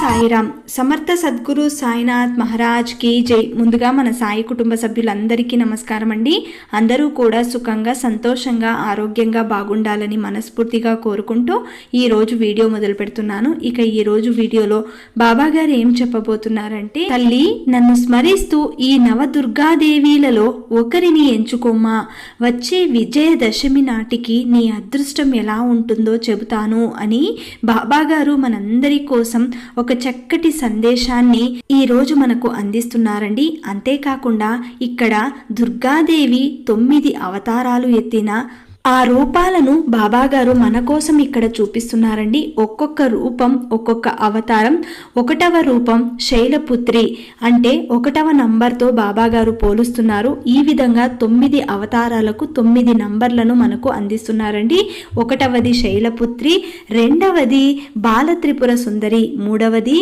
సాయిరామ్. సమర్థ సద్గురు సాయినాథ్ మహారాజ్కి జై. ముందుగా మన సాయి కుటుంబ సభ్యులందరికీ నమస్కారం అండి అందరూ కూడా సుఖంగా సంతోషంగా ఆరోగ్యంగా బాగుండాలని మనస్ఫూర్తిగా కోరుకుంటూ ఈ రోజు వీడియో మొదలు పెడుతున్నాను. ఇక ఈ రోజు వీడియోలో బాబా గారు ఏం చెప్పబోతున్నారంటే తల్లి నన్ను స్మరిస్తూ ఈ నవదుర్గాదేవీలలో ఒకరిని ఎంచుకోమ్మా. వచ్చే విజయదశమి నాటికి నీ అదృష్టం ఎలా ఉంటుందో చెబుతాను అని బాబాగారు మనందరి కోసం ఒక చక్కటి సందేశాన్ని ఈ రోజు మనకు అందిస్తున్నారండి. అంతేకాకుండా ఇక్కడ దుర్గాదేవి తొమ్మిది అవతారాలు ఎత్తిన ఆ రూపాలను బాబాగారు మన కోసం ఇక్కడ చూపిస్తున్నారండి. ఒక్కొక్క రూపం ఒక్కొక్క అవతారం ఒకటవ రూపం శైలపుత్రి అంటే ఒకటవ నంబర్తో బాబాగారు పోలుస్తున్నారు. ఈ విధంగా తొమ్మిది అవతారాలకు తొమ్మిది నంబర్లను మనకు అందిస్తున్నారండి. ఒకటవది శైలపుత్రి రెండవది బాలత్రిపుర సుందరి మూడవది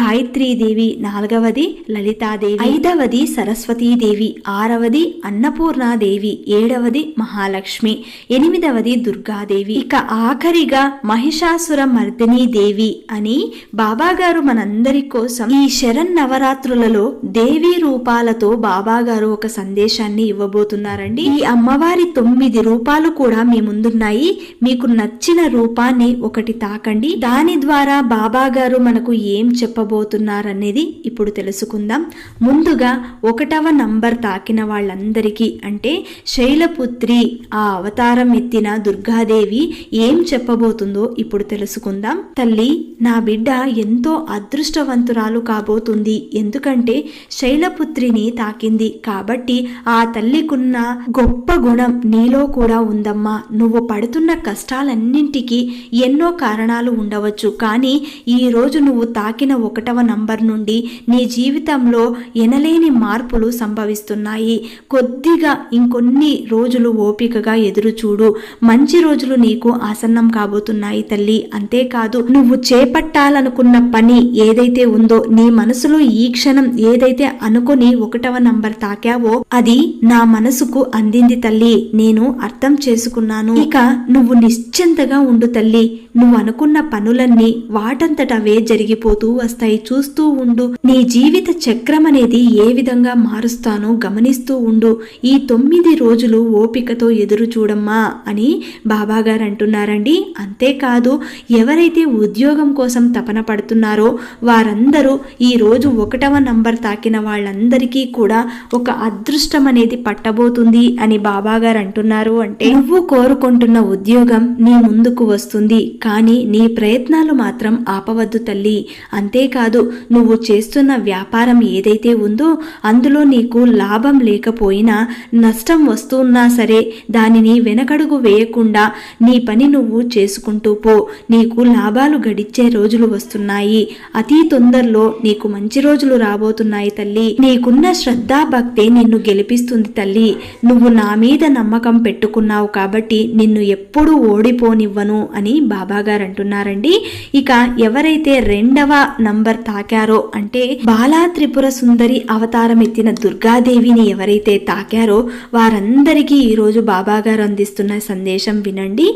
గాయత్రీదేవి నాలుగవది లలితాదేవి ఐదవది సరస్వతీదేవి ఆరవది అన్నపూర్ణాదేవి ఏడవది మహాలక్ష్మి. ఎనిమిదవది దుర్గాదేవి. ఇక ఆఖరిగా మహిషాసుర మర్దినీ దేవి అని బాబాగారు మనందరి కోసం ఈ శరణ్ నవరాత్రులలో దేవి రూపాలతో బాబాగారు ఒక సందేశాన్ని ఇవ్వబోతున్నారండి. ఈ అమ్మవారి తొమ్మిది రూపాలు కూడా మీ ముందున్నాయి. మీకు నచ్చిన రూపాన్ని ఒకటి తాకండి. దాని ద్వారా బాబాగారు మనకు ఏం చెప్పబోతున్నారనేది ఇప్పుడు తెలుసుకుందాం. ముందుగా ఒకటవ నంబర్ తాకిన వాళ్ళందరికీ అంటే శైలపుత్రి ఆ అవతారం ఎత్తిన దుర్గాదేవి ఏం చెప్పబోతుందో ఇప్పుడు తెలుసుకుందాం. తల్లి నా బిడ్డ ఎంతో అదృష్టవంతురాలు కాబోతుంది. ఎందుకంటే శైలపుత్రిని తాకింది. కాబట్టి ఆ తల్లికున్న గొప్ప గుణం నీలో కూడా ఉందమ్మా. నువ్వు పడుతున్న కష్టాలన్నింటికి ఎన్నో కారణాలు ఉండవచ్చు. కానీ ఈ రోజు నువ్వు తాకిన ఒకటవ నంబర్ నుండి నీ జీవితంలో ఎనలేని మార్పులు సంభవిస్తున్నాయి. కొద్దిగా ఇంకొన్ని రోజులు ఓపికగా ఎదురు చూడు. మంచి రోజులు నీకు ఆసన్నం కాబోతున్నాయి తల్లి. అంతేకాదు నువ్వు చేపట్టాలనుకున్న పని ఏదైతే ఉందో నీ మనసులో ఈ క్షణం ఏదైతే అనుకుని ఒకటవ నంబర్ తాకావో అది నా మనసుకు అందింది తల్లి. నేను అర్థం చేసుకున్నాను. ఇక నువ్వు నిశ్చింతగా ఉండు తల్లి. నువ్వు అనుకున్న పనులన్నీ వాటంతటవే జరిగిపోతూ వస్తాయి. చూస్తూ ఉండు. నీ జీవిత చక్రం అనేది ఏ విధంగా మారుస్తానో గమనిస్తూ ఉండు. ఈ తొమ్మిది రోజులు ఓపికతో ఎదురు చూడమ్మా. అని బాబాగారు అంటున్నారండి అంతేకాదు ఎవరైతే ఉద్యోగం కోసం తపన పడుతున్నారో వారందరూ ఈ రోజు ఒకటవ నంబర్ తాకిన వాళ్ళందరికీ కూడా ఒక అదృష్టం అనేది పట్టబోతుంది అని బాబాగారు అంటున్నారు అంటే నువ్వు కోరుకుంటున్న ఉద్యోగం నీ ముందుకు వస్తుంది కానీ నీ ప్రయత్నాలు మాత్రం ఆపవద్దు తల్లి. అంతేకాదు నువ్వు చేస్తున్న వ్యాపారం ఏదైతే ఉందో అందులో నీకు లాభం లేకపోయినా నష్టం వస్తున్నా సరే దానిని వెనక వెనకడుగు వేయకుండా నీ పని నువ్వు చేసుకుంటూ పో. నీకు లాభాలు గడిచే రోజులు వస్తున్నాయి. అతి తొందరలో నీకు మంచి రోజులు రాబోతున్నాయి తల్లి. నీకున్న శ్రద్ధా భక్తే నిన్ను గెలిపిస్తుంది తల్లి. నువ్వు నా మీద నమ్మకం పెట్టుకున్నావు కాబట్టి నిన్ను ఎప్పుడూ ఓడిపోనివ్వను అని బాబాగారు అంటున్నారండి ఇక ఎవరైతే రెండవ నంబర్ తాకారో అంటే బాలా త్రిపుర సుందరి అవతారం ఎత్తిన దుర్గాదేవిని ఎవరైతే తాకారో వారందరికీ ఈరోజు బాబాగారు అందిస్తారు ఇస్తున్న సందేశం వినండి.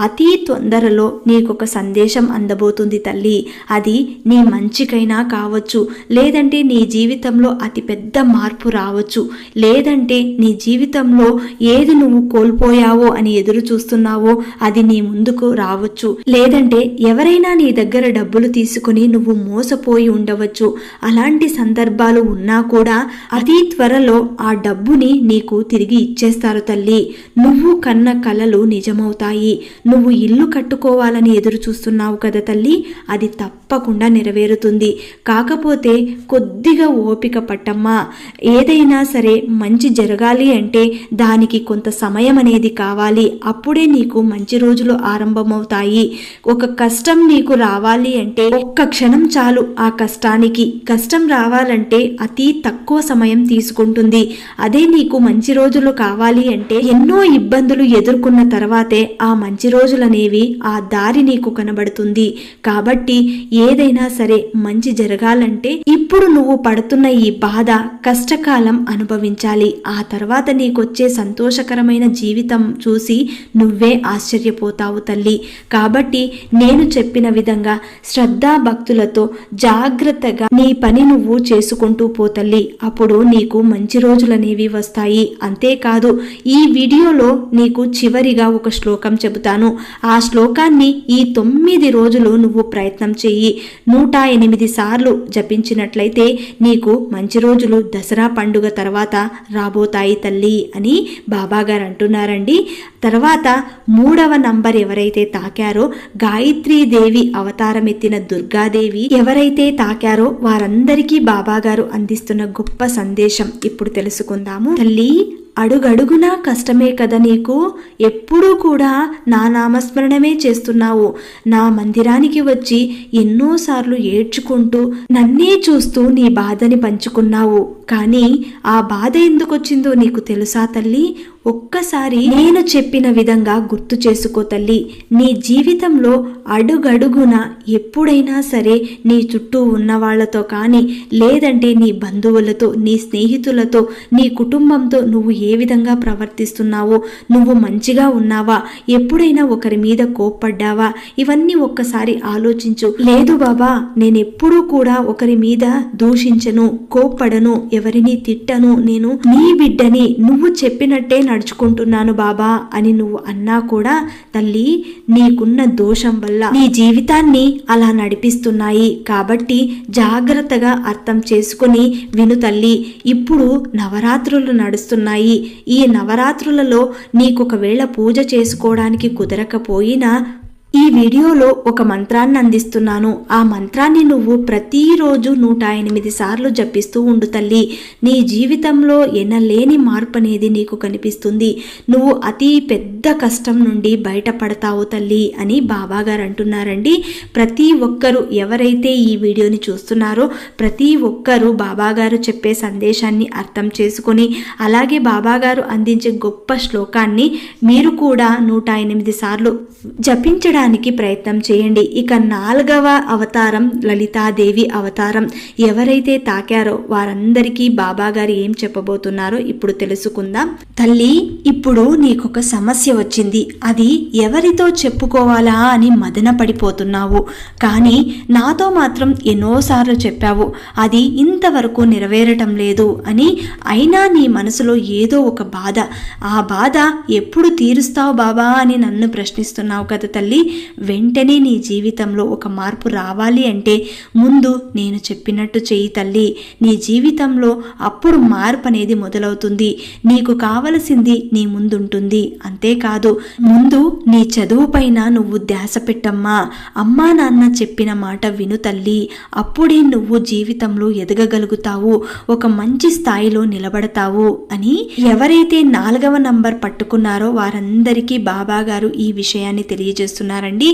అతి తొందరలో నీకొక సందేశం అందబోతుంది తల్లి. అది నీ మంచికైనా కావచ్చు లేదంటే నీ జీవితంలో అతి పెద్ద మార్పు రావచ్చు లేదంటే నీ జీవితంలో ఏది నువ్వు కోల్పోయావో అని ఎదురు చూస్తున్నావో అది నీ ముందుకు రావచ్చు లేదంటే ఎవరైనా నీ దగ్గర డబ్బులు తీసుకుని నువ్వు మోసపోయి ఉండవచ్చు. అలాంటి సందర్భాలు ఉన్నా కూడా అతి త్వరలో ఆ డబ్బుని నీకు తిరిగి ఇచ్చేస్తారు తల్లి. నువ్వు కన్న కలలు నిజమవుతాయి. నువ్వు ఇల్లు కట్టుకోవాలని ఎదురు చూస్తున్నావు కదా తల్లి. అది తప్పకుండా నెరవేరుతుంది. కాకపోతే కొద్దిగా ఓపిక పట్టమ్మా. ఏదైనా సరే మంచి జరగాలి అంటే దానికి కొంత సమయం అనేది కావాలి. అప్పుడే నీకు మంచి రోజులు ఆరంభమవుతాయి. ఒక కష్టం నీకు రావాలి అంటే ఒక్క క్షణం చాలు. ఆ కష్టానికి కష్టం రావాలంటే అతి తక్కువ సమయం తీసుకుంటుంది. అదే నీకు మంచి రోజులు కావాలి అంటే ఎన్నో ఇబ్బందులు ఎదుర్కొన్న తర్వాతే ఆ మంచి రోజులనేవి ఆ దారి నీకు కనబడుతుంది. కాబట్టి ఏదైనా సరే మంచి జరగాలంటే ఇప్పుడు నువ్వు పడుతున్న ఈ బాధ కష్టకాలం అనుభవించాలి. ఆ తర్వాత నీకొచ్చే సంతోషకరమైన జీవితం చూసి నువ్వే ఆశ్చర్యపోతావు తల్లి. కాబట్టి నేను చెప్పిన విధంగా శ్రద్ధా భక్తులతో జాగ్రత్తగా నీ పని నువ్వు చేసుకుంటూ పోతల్లి అప్పుడు నీకు మంచి రోజులనేవి వస్తాయి. అంతేకాదు ఈ వీడియోలో నీకు చివరిగా ఒక శ్లోకం చెబుతాను. ఆ శ్లోకాన్ని ఈ తొమ్మిది రోజులు నువ్వు ప్రయత్నం చెయ్యి. నూట ఎనిమిది సార్లు జపించినట్లయితే నీకు మంచి రోజులు దసరా పండుగ తర్వాత రాబోతాయి తల్లి అని బాబాగారు అంటున్నారండి. తర్వాత మూడవ నంబర్ ఎవరైతే తాకారో గాయత్రీదేవి అవతారమెత్తిన దుర్గాదేవి ఎవరైతే తాకారో వారందరికీ బాబాగారు అందిస్తున్న గొప్ప సందేశం ఇప్పుడు తెలుసుకుందాము. తల్లి అడుగడుగునా కష్టమే కదా నీకు? ఎప్పుడూ కూడా నా నామస్మరణమే చేస్తున్నావు. నా మందిరానికి వచ్చి ఎన్నోసార్లు ఏడ్చుకుంటూ నన్నే చూస్తూ నీ బాధని పంచుకున్నావు. కానీ ఆ బాధ ఎందుకొచ్చిందో నీకు తెలుసా తల్లి? ఒక్కసారి నేను చెప్పిన విధంగా గుర్తు చేసుకో తల్లి. నీ జీవితంలో అడుగడుగున ఎప్పుడైనా సరే నీ చుట్టూ ఉన్న వాళ్ళతో కానీ లేదంటే నీ బంధువులతో నీ స్నేహితులతో నీ కుటుంబంతో నువ్వు ఏ విధంగా ప్రవర్తిస్తున్నావో నువ్వు మంచిగా ఉన్నావా ఎప్పుడైనా ఒకరి మీద కోప్పడ్డావా? ఇవన్నీ ఒక్కసారి ఆలోచించు. లేదు బాబా నేనెప్పుడూ కూడా ఒకరి మీద దూషించను కోప్పడను ఎవరిని తిట్టను నేను నీ బిడ్డని నువ్వు చెప్పినట్టే నడుచుకుంటున్నాను బాబా అని నువ్వు అన్నా కూడా తల్లి నీకున్న దోషం వల్ల నీ జీవితాన్ని అలా నడిపిస్తున్నాయి. కాబట్టి జాగ్రత్తగా అర్థం చేసుకుని విను తల్లి ఇప్పుడు నవరాత్రులు నడుస్తున్నాయి. ఈ నవరాత్రులలో నీకు ఒకవేళ పూజ చేసుకోవడానికి కుదరకపోయినా ఈ వీడియోలో ఒక మంత్రాన్ని అందిస్తున్నాను. ఆ మంత్రాన్ని నువ్వు ప్రతిరోజు నూట ఎనిమిది సార్లు జపిస్తూ ఉండు తల్లి. నీ జీవితంలో ఎనలేని మార్పు అనేది నీకు కనిపిస్తుంది. నువ్వు అతి పెద్ద కష్టం నుండి బయటపడతావు తల్లి అని బాబాగారు అంటున్నారండి. ప్రతి ఒక్కరూ ఎవరైతే ఈ వీడియోని చూస్తున్నారో ప్రతి ఒక్కరూ బాబాగారు చెప్పే సందేశాన్ని అర్థం చేసుకొని అలాగే బాబాగారు అందించే గొప్ప శ్లోకాన్ని మీరు కూడా నూట ఎనిమిది సార్లు జపించడం చేయడానికి ప్రయత్నం చేయండి. ఇక నాలుగవ అవతారం లలితాదేవి అవతారం. ఎవరైతే తాకారో వారందరికీ బాబాగారు ఏం చెప్పబోతున్నారో ఇప్పుడు తెలుసుకుందాం. తల్లి ఇప్పుడు నీకొక సమస్య వచ్చింది. అది ఎవరితో చెప్పుకోవాలా అని మదన పడిపోతున్నావు. కానీ నాతో మాత్రం ఎన్నోసార్లు చెప్పావు. అది ఇంతవరకు నెరవేరటం లేదు అని అయినా నీ మనసులో ఏదో ఒక బాధ. ఆ బాధ ఎప్పుడు తీరుస్తావు బాబా అని నన్ను ప్రశ్నిస్తున్నావు కదా తల్లి. వెంటనే నీ జీవితంలో ఒక మార్పు రావాలి అంటే ముందు నేను చెప్పినట్టు చెయ్యి తల్లి. నీ జీవితంలో అప్పుడు మార్పు అనేది మొదలవుతుంది. నీకు కావలసింది నీ ముందుంటుంది. అంతేకాదు ముందు నీ చదువు పైన నువ్వు ధ్యాస పెట్టమ్మా. అమ్మా నాన్న చెప్పిన మాట విను తల్లి. అప్పుడే నువ్వు జీవితంలో ఎదగగలుగుతావు. ఒక మంచి స్థాయిలో నిలబడతావు అని ఎవరైతే నాలుగవ నంబర్ పట్టుకున్నారో వారందరికీ బాబాగారు ఈ విషయాన్ని తెలియజేస్తున్నారు. ఉన్నారండి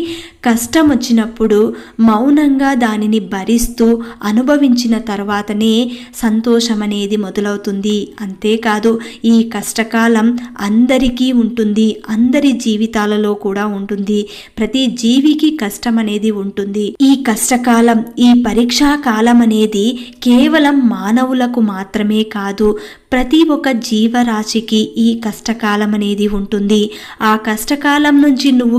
కష్టం వచ్చినప్పుడు మౌనంగా దానిని భరిస్తూ అనుభవించిన తర్వాతనే సంతోషం అనేది మొదలవుతుంది. అంతేకాదు ఈ కష్టకాలం అందరికీ ఉంటుంది. అందరి జీవితాలలో కూడా ఉంటుంది. ప్రతి జీవికి కష్టం అనేది ఉంటుంది. ఈ కష్టకాలం ఈ పరీక్షా కాలం అనేది కేవలం మానవులకు మాత్రమే కాదు ప్రతి ఒక్క జీవరాశికి ఈ కష్టకాలం అనేది ఉంటుంది. ఆ కష్టకాలం నుంచి నువ్వు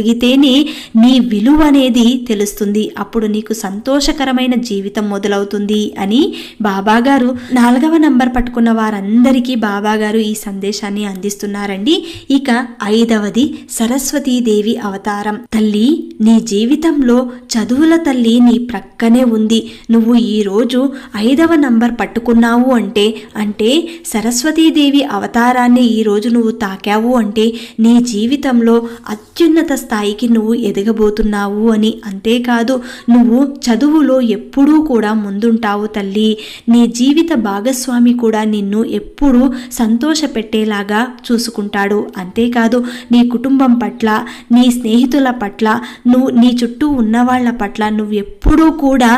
గట్టెక్కగలిగితేనే నీ విలువ అనేది తెలుస్తుంది. అప్పుడు నీకు సంతోషకరమైన జీవితం మొదలవుతుంది అని బాబాగారు నాలుగవ నంబర్ పట్టుకున్న వారందరికీ బాబాగారు ఈ సందేశాన్ని అందిస్తున్నారండి. ఇక ఐదవది సరస్వతీదేవి అవతారం. తల్లి నీ జీవితంలో చదువుల తల్లి నీ ప్రక్కనే ఉంది. నువ్వు ఈరోజు ఐదవ నంబర్ పట్టుకున్నావు అంటే అంటే సరస్వతీదేవి అవతారాన్ని ఈరోజు నువ్వు తాకావు అంటే నీ జీవితంలో అత్యున్నత స్థాయికి నువ్వు ఎదగబోతున్నావు అని అంతేకాదు నువ్వు చదువులో ఎప్పుడూ కూడా ముందుంటావు తల్లి. నీ జీవిత భాగస్వామి కూడా నిన్ను ఎప్పుడూ సంతోషపెట్టేలాగా చూసుకుంటాడు. అంతేకాదు నీ కుటుంబం పట్ల నీ స్నేహితుల పట్ల నువ్వు నీ చుట్టూ ఉన్నవాళ్ళ పట్ల నువ్వు ఎప్పుడూ కూడా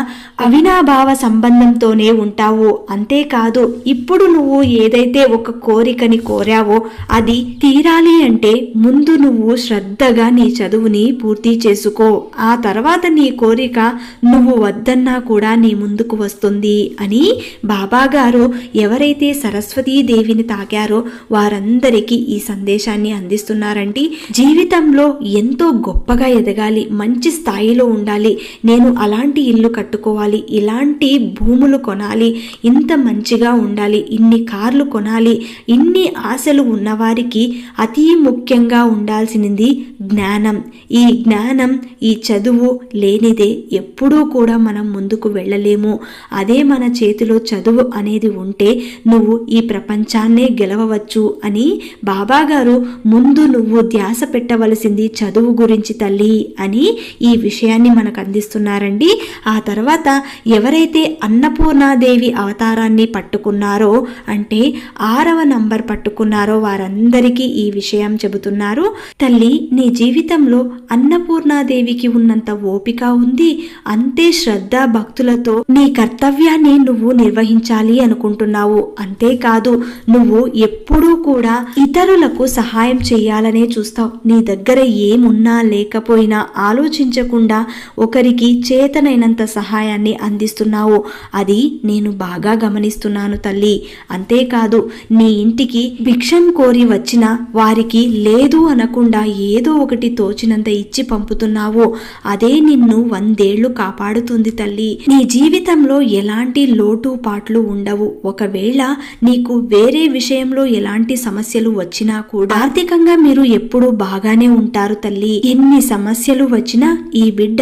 అవినాభావ సంబంధంతోనే ఉంటావు. అంతేకాదు ఇప్పుడు నువ్వు ఏదైతే ఒక కోరికని కోరావో అది తీరాలి అంటే ముందు నువ్వు శ్రద్ధగా నీ చదువుని పూర్తి చేసుకో. ఆ తర్వాత నీ కోరిక నువ్వు వద్దన్నా కూడా నీ ముందుకు వస్తుంది అని బాబాగారు ఎవరైతే సరస్వతీ దేవిని తాకారో వారందరికీ ఈ సందేశాన్ని అందిస్తున్నారంటే జీవితంలో ఎంతో గొప్పగా ఎదగాలి మంచి స్థాయిలో ఉండాలి నేను అలాంటి ఇల్లు కట్టుకోవాలి ఇలాంటి భూములు కొనాలి ఇంత మంచిగా ఉండాలి ఇన్ని కార్లు కొనాలి ఇన్ని ఆశలు ఉన్నవారికి అతి ముఖ్యంగా ఉండాల్సింది జ్ఞానం. ఈ జ్ఞానం ఈ చదువు లేనిదే ఎప్పుడూ కూడా మనం ముందుకు వెళ్ళలేము. అదే మన చేతిలో చదువు అనేది ఉంటే నువ్వు ఈ ప్రపంచాన్నే గెలవవచ్చు అని బాబాగారు ముందు నువ్వు ధ్యాస పెట్టవలసింది చదువు గురించి తల్లి అని ఈ విషయాన్ని మనకు అందిస్తున్నారండి. ఆ తర్వాత ఎవరైతే అన్నపూర్ణాదేవి అవతారాన్ని పట్టుకున్నారో అంటే ఆరవ నంబర్ పట్టుకున్నారో వారందరికీ ఈ విషయం చెబుతున్నారు. తల్లి నీ జీవితంలో అన్నపూర్ణాదేవికి ఉన్నంత ఓపిక ఉంది అంతే శ్రద్ధ భక్తులతో నీ కర్తవ్యాన్ని నువ్వు నిర్వహించాలి అనుకుంటున్నావు. అంతేకాదు నువ్వు ఎప్పుడూ కూడా ఇతరులకు సహాయం చేయాలనే చూస్తావు. నీ దగ్గర ఏమున్నా లేకపోయినా ఆలోచించకుండా ఒకరికి చేతనైనంత సహాయాన్ని అందిస్తున్నావు. అది నేను బాగా గమనిస్తున్నాను తల్లి. అంతేకాదు నీ ఇంటికి భిక్షం కోరి వచ్చిన వారికి లేదు అనకుండా ఏదో ఒకటి తోచినంత ఇచ్చి పంపుతున్నావు. అదే నిన్ను వందేళ్ళు కాపాడుతుంది తల్లి. నీ జీవితంలో ఎలాంటి లోటు పాట్లు ఉండవు. ఒకవేళ నీకు వేరే విషయంలో ఎలాంటి సమస్యలు వచ్చినా కూడా ఆర్థికంగా మీరు ఎప్పుడూ బాగానే ఉంటారు తల్లి. ఎన్ని సమస్యలు వచ్చినా ఈ బిడ్డ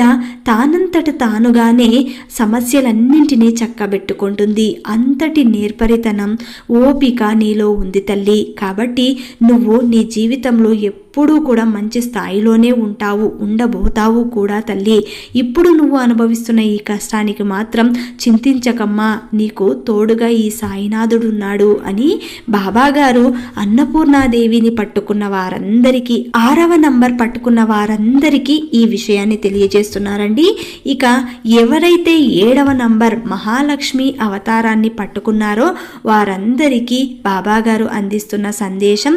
తానంతట తానుగానే సమస్యలన్నింటినీ చక్కబెట్టుకుంటుంది. అంతటి నేర్పరితనం ఓపిక నీలో ఉంది తల్లి. కాబట్టి నువ్వు నీ జీవితంలో ఎప్పుడు ఎప్పుడూ కూడా మంచి స్థాయిలోనే ఉంటావు ఉండబోతావు కూడా తల్లి. ఇప్పుడు నువ్వు అనుభవిస్తున్న ఈ కష్టానికి మాత్రం చింతించకమ్మా నీకు తోడుగా ఈ సాయినాథుడున్నాడు అని బాబాగారు అన్నపూర్ణాదేవిని పట్టుకున్న వారందరికీ ఆరవ నంబర్ పట్టుకున్న వారందరికీ ఈ విషయాన్ని తెలియజేస్తున్నారండి. ఇక ఎవరైతే ఏడవ నంబర్ మహాలక్ష్మి అవతారాన్ని పట్టుకున్నారో వారందరికీ బాబాగారు అందిస్తున్న సందేశం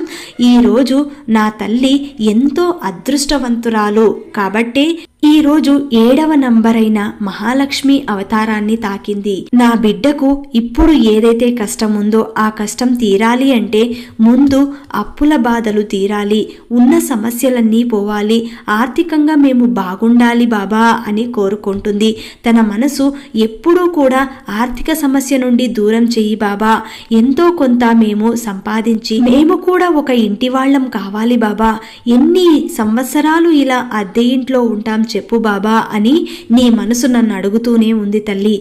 ఈరోజు నా తల్లి ఎంతో అదృష్టవంతురాలు కాబట్టే ఈ రోజు ఏడవ నంబర్ అయిన మహాలక్ష్మి అవతారాన్ని తాకింది. నా బిడ్డకు ఇప్పుడు ఏదైతే కష్టం ఉందో ఆ కష్టం తీరాలి అంటే ముందు అప్పుల బాధలు తీరాలి ఉన్న సమస్యలన్నీ పోవాలి ఆర్థికంగా మేము బాగుండాలి బాబా అని కోరుకుంటుంది. తన మనసు ఎప్పుడూ కూడా ఆర్థిక సమస్య నుండి దూరం చెయ్యి బాబా. ఎంతో కొంత మేము సంపాదించి మేము కూడా ఒక ఇంటి వాళ్ళం కావాలి బాబా. ఎన్ని సంవత్సరాలు ఇలా అద్దె ఇంట్లో ఉంటాం చెప్పు బాబా అని నీ మనసు నన్ను అడుగుతూనే ఉంది తల్లి.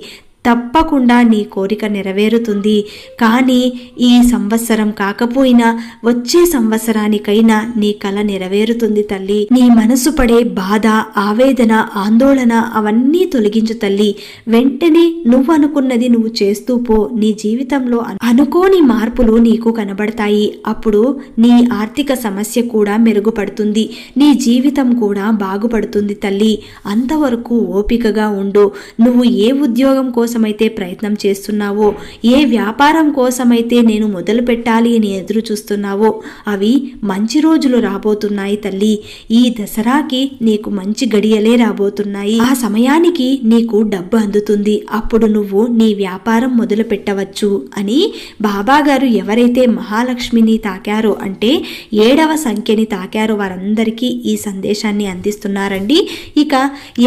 తప్పకుండా నీ కోరిక నెరవేరుతుంది. కానీ ఈ సంవత్సరం కాకపోయినా వచ్చే సంవత్సరానికైనా నీ కల నెరవేరుతుంది తల్లి. నీ మనసు పడే బాధ ఆవేదన ఆందోళన అవన్నీ తొలగించు తల్లి. వెంటనే నువ్వు అనుకున్నది నువ్వు చేస్తూ పో. నీ జీవితంలో అనుకోని మార్పులు నీకు కనబడతాయి. అప్పుడు నీ ఆర్థిక సమస్య కూడా మెరుగుపడుతుంది. నీ జీవితం కూడా బాగుపడుతుంది తల్లి. అంతవరకు ఓపికగా ఉండు. నువ్వు ఏ ఉద్యోగం కోసం కోసమైతే ప్రయత్నం చేస్తున్నావో? ఏ వ్యాపారం కోసమైతే నేను మొదలు పెట్టాలి అని ఎదురు చూస్తున్నావో? అవి మంచి రోజులు రాబోతున్నాయి తల్లి. ఈ దసరాకి నీకు మంచి గడియలే రాబోతున్నాయి. ఆ సమయానికి నీకు డబ్బు అందుతుంది. అప్పుడు నువ్వు నీ వ్యాపారం మొదలు పెట్టవచ్చు అని బాబాగారు ఎవరైతే మహాలక్ష్మిని తాకారో అంటే ఏడవ సంఖ్యని తాకారో వారందరికీ ఈ సందేశాన్ని అందిస్తున్నారండి. ఇక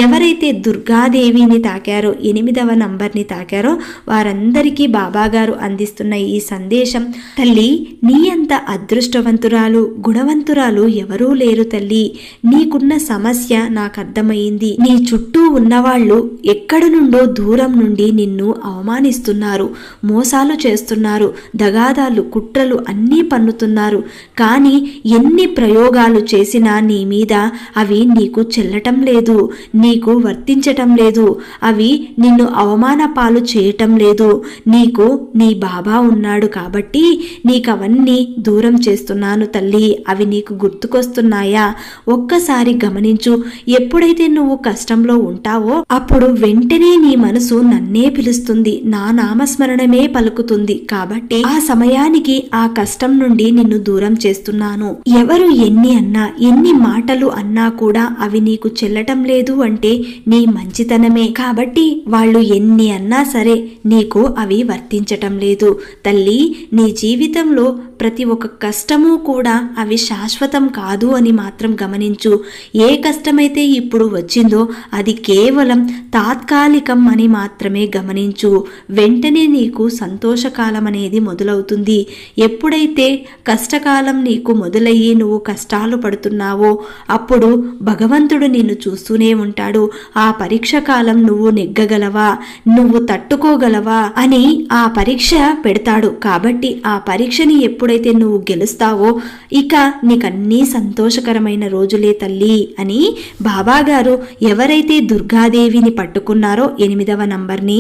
ఎవరైతే దుర్గాదేవిని తాకారో ఎనిమిదవ నంబర్ని ఎవరెవరిని తాకారో? వారందరికీ బాబాగారు అందిస్తున్న ఈ సందేశం తల్లి నీ అంత అదృష్టవంతురాలు గుణవంతురాలు ఎవరూ లేరు తల్లి. నీకున్న సమస్య నాకు అర్థమైంది నీ చుట్టూ ఉన్నవాళ్ళు ఎక్కడ నుండో దూరం నుండి నిన్ను అవమానిస్తున్నారు మోసాలు చేస్తున్నారు దగాదాలు కుట్రలు అన్నీ పన్నుతున్నారు. కానీ ఎన్ని ప్రయోగాలు చేసినా నీ మీద అవి నీకు చెల్లటం లేదు నీకు వర్తించటం లేదు. అవి నిన్ను అవమాన పాలు చేయటం లేదు. నీకు నీ బాబా ఉన్నాడు కాబట్టి నీకు అవన్నీ దూరం చేస్తున్నాను తల్లి. అవి నీకు గుర్తుకొస్తున్నాయా? ఒక్కసారి గమనించు. ఎప్పుడైతే నువ్వు కష్టంలో ఉంటావో అప్పుడు వెంటనే నీ మనసు నన్నే పిలుస్తుంది. నా నామస్మరణమే పలుకుతుంది. కాబట్టి ఆ సమయానికి ఆ కష్టం నుండి నిన్ను దూరం చేస్తున్నాను. ఎవరు ఎన్ని అన్నా ఎన్ని మాటలు అన్నా కూడా అవి నీకు చెల్లటం లేదు అంటే నీ మంచితనమే. కాబట్టి వాళ్ళు ఎన్ని అన్నా సరే నీకు అవి వర్తించటం లేదు. తల్లి నీ జీవితంలో ప్రతి ఒక్క కష్టము కూడా అవి శాశ్వతం కాదు అని మాత్రం గమనించు. ఏ కష్టమైతే ఇప్పుడు వచ్చిందో అది కేవలం తాత్కాలికం అని మాత్రమే గమనించు. వెంటనే నీకు సంతోషకాలం అనేది మొదలవుతుంది. ఎప్పుడైతే కష్టకాలం నీకు మొదలయ్యి నువ్వు కష్టాలు పడుతున్నావో అప్పుడు భగవంతుడు నిన్ను చూస్తూనే ఉంటాడు. ఆ పరీక్ష కాలం నువ్వు నెగ్గగలవా? నువ్వు తట్టుకోగలవా? అని ఆ పరీక్ష పెడతాడు. కాబట్టి ఆ పరీక్షని ఎప్పుడు ఎప్పుడైతే నువ్వు గెలుస్తావో ఇక నీకన్నీ సంతోషకరమైన రోజులే తల్లి అని బాబాగారు ఎవరైతే దుర్గాదేవిని పట్టుకున్నారో ఎనిమిదవ నంబర్ని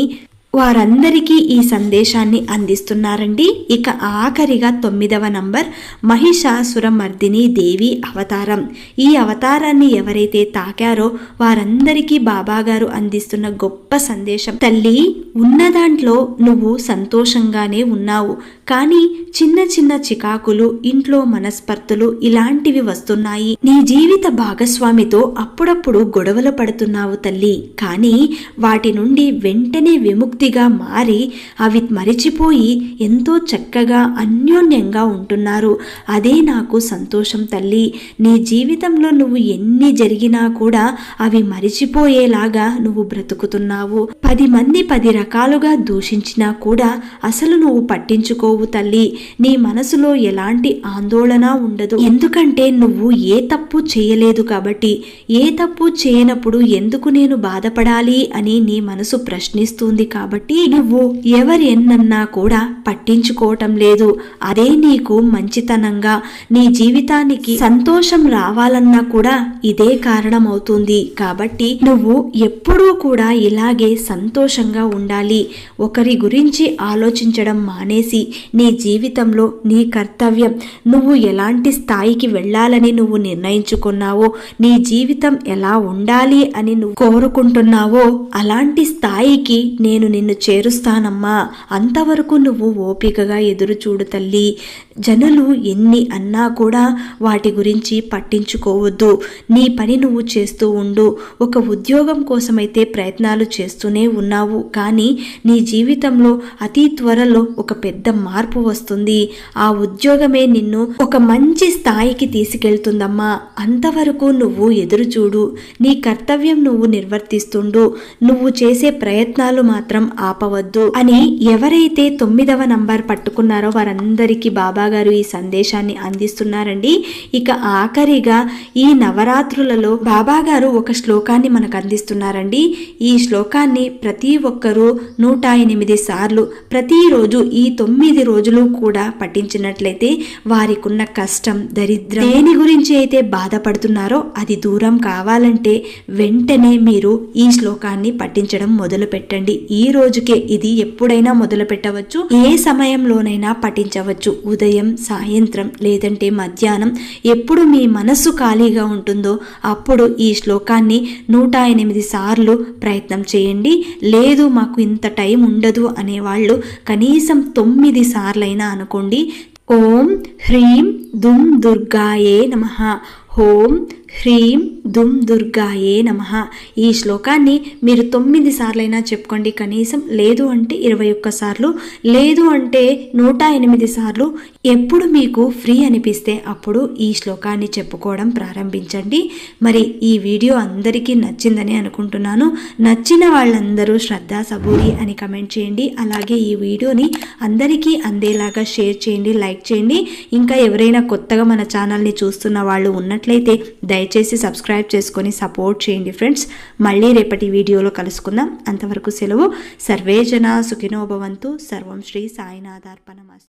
వారందరికీ ఈ సందేశాన్ని అందిస్తున్నారండి. ఇక ఆఖరిగా తొమ్మిదవ నంబర్ మహిషాసుర మర్దిని దేవి అవతారం. ఈ అవతారాన్ని ఎవరైతే తాకారో వారందరికీ బాబాగారు అందిస్తున్న గొప్ప సందేశం. తల్లి ఉన్న దాంట్లో నువ్వు సంతోషంగానే ఉన్నావు. కానీ చిన్న చిన్న చికాకులు ఇంట్లో మనస్పర్తులు ఇలాంటివి వస్తున్నాయి. నీ జీవిత భాగస్వామితో అప్పుడప్పుడు గొడవలు పడుతున్నావు తల్లి. కానీ వాటి నుండి వెంటనే విముక్తి విముక్తిగా మారి అవి మరిచిపోయి ఎంతో చక్కగా అన్యోన్యంగా ఉంటున్నారు. అదే నాకు సంతోషం తల్లి. నీ జీవితంలో నువ్వు ఎన్ని జరిగినా కూడా అవి మరిచిపోయేలాగా నువ్వు బ్రతుకుతున్నావు. పది మంది పది రకాలుగా దూషించినా కూడా అసలు నువ్వు పట్టించుకోవు తల్లి. నీ మనసులో ఎలాంటి ఆందోళన ఉండదు. ఎందుకంటే నువ్వు ఏ తప్పు చేయలేదు కాబట్టి ఏ తప్పు చేయనప్పుడు ఎందుకు నేను బాధపడాలి అని నీ మనసు ప్రశ్నిస్తుంది కాబట్టి కాబట్టి నువ్వు ఎవరు ఎన్నన్నా కూడా పట్టించుకోవటం లేదు. అదే నీకు మంచితనంగా నీ జీవితానికి సంతోషం రావాలన్నా కూడా ఇదే కారణమవుతుంది. కాబట్టి నువ్వు ఎప్పుడూ కూడా ఇలాగే సంతోషంగా ఉండాలి. ఒకరి గురించి ఆలోచించడం మానేసి నీ జీవితంలో నీ కర్తవ్యం నువ్వు ఎలాంటి స్థాయికి వెళ్ళాలని నువ్వు నిర్ణయించుకున్నావో నీ జీవితం ఎలా ఉండాలి అని నువ్వు కోరుకుంటున్నావో అలాంటి స్థాయికి నేను నిన్ను చేరుస్తానమ్మా. అంతవరకు నువ్వు ఓపికగా ఎదురు చూడు తల్లి. జనులు ఎన్ని అన్నా కూడా వాటి గురించి పట్టించుకోవద్దు. నీ పని నువ్వు చేస్తూ ఉండు. ఒక ఉద్యోగం కోసమైతే ప్రయత్నాలు చేస్తూనే ఉన్నావు. కానీ నీ జీవితంలో అతి త్వరలో ఒక పెద్ద మార్పు వస్తుంది. ఆ ఉద్యోగమే నిన్ను ఒక మంచి స్థాయికి తీసుకెళ్తుందమ్మా. అంతవరకు నువ్వు ఎదురు చూడు. నీ కర్తవ్యం నువ్వు నిర్వర్తిస్తుండు. నువ్వు చేసే ప్రయత్నాలు మాత్రం ఆపవద్దు అని ఎవరైతే తొమ్మిదవ నంబర్ పట్టుకున్నారో వారందరికీ బాబాగారు ఈ సందేశాన్ని అందిస్తున్నారండి. ఇక ఆఖరిగా ఈ నవరాత్రులలో బాబాగారు ఒక శ్లోకాన్ని మనకు అందిస్తున్నారండి. ఈ శ్లోకాన్ని ప్రతి ఒక్కరూ నూట ఎనిమిది సార్లు ప్రతిరోజు ఈ తొమ్మిది రోజులు కూడా పఠించినట్లయితే వారికున్న కష్టం దరిద్రం దేని గురించి అయితే బాధపడుతున్నారో అది దూరం కావాలంటే వెంటనే మీరు ఈ శ్లోకాన్ని పఠించడం మొదలు పెట్టండి ఈ రోజుకే ఇది ఎప్పుడైనా మొదలు పెట్టవచ్చు ఏ సమయంలోనైనా పఠించవచ్చు. ఉదయం సాయంత్రం లేదంటే మధ్యాహ్నం ఎప్పుడు మీ మనస్సు ఖాళీగా ఉంటుందో అప్పుడు ఈ శ్లోకాన్ని నూట ఎనిమిది సార్లు ప్రయత్నం చేయండి. లేదు మాకు ఇంత టైం ఉండదు అనేవాళ్ళు కనీసం తొమ్మిది సార్లైనా అనుకోండి. ఓం హ్రీం దుమ్ దుర్గాయే నమ. ఓం హ్రీం దుమ్ దుర్గాయే నమ. ఈ శ్లోకాన్ని మీరు తొమ్మిది సార్లైనా చెప్పుకోండి. కనీసం లేదు అంటే ఇరవై ఒక్క సార్లు లేదు అంటే నూట ఎనిమిది సార్లు. ఎప్పుడు మీకు ఫ్రీ అనిపిస్తే అప్పుడు ఈ శ్లోకాన్ని చెప్పుకోవడం ప్రారంభించండి. మరి ఈ వీడియో అందరికీ నచ్చిందని అనుకుంటున్నాను. నచ్చిన వాళ్ళందరూ శ్రద్ధ సబూరి అని కమెంట్ చేయండి. అలాగే ఈ వీడియోని అందరికీ అందేలాగా షేర్ చేయండి లైక్ చేయండి. ఇంకా ఎవరైనా కొత్తగా మన ఛానల్ని చూస్తున్న వాళ్ళు ఉన్నట్లయితే దయచేసి సబ్స్క్రైబ్ చేసుకొని సపోర్ట్ చేయండి ఫ్రెండ్స్. మళ్ళీ రేపటి వీడియోలో కలుసుకుందాం. అంతవరకు సెలవు. సర్వేజన సుఖినోభవంతు సర్వం శ్రీ సాయినాథార్పణమస్తు.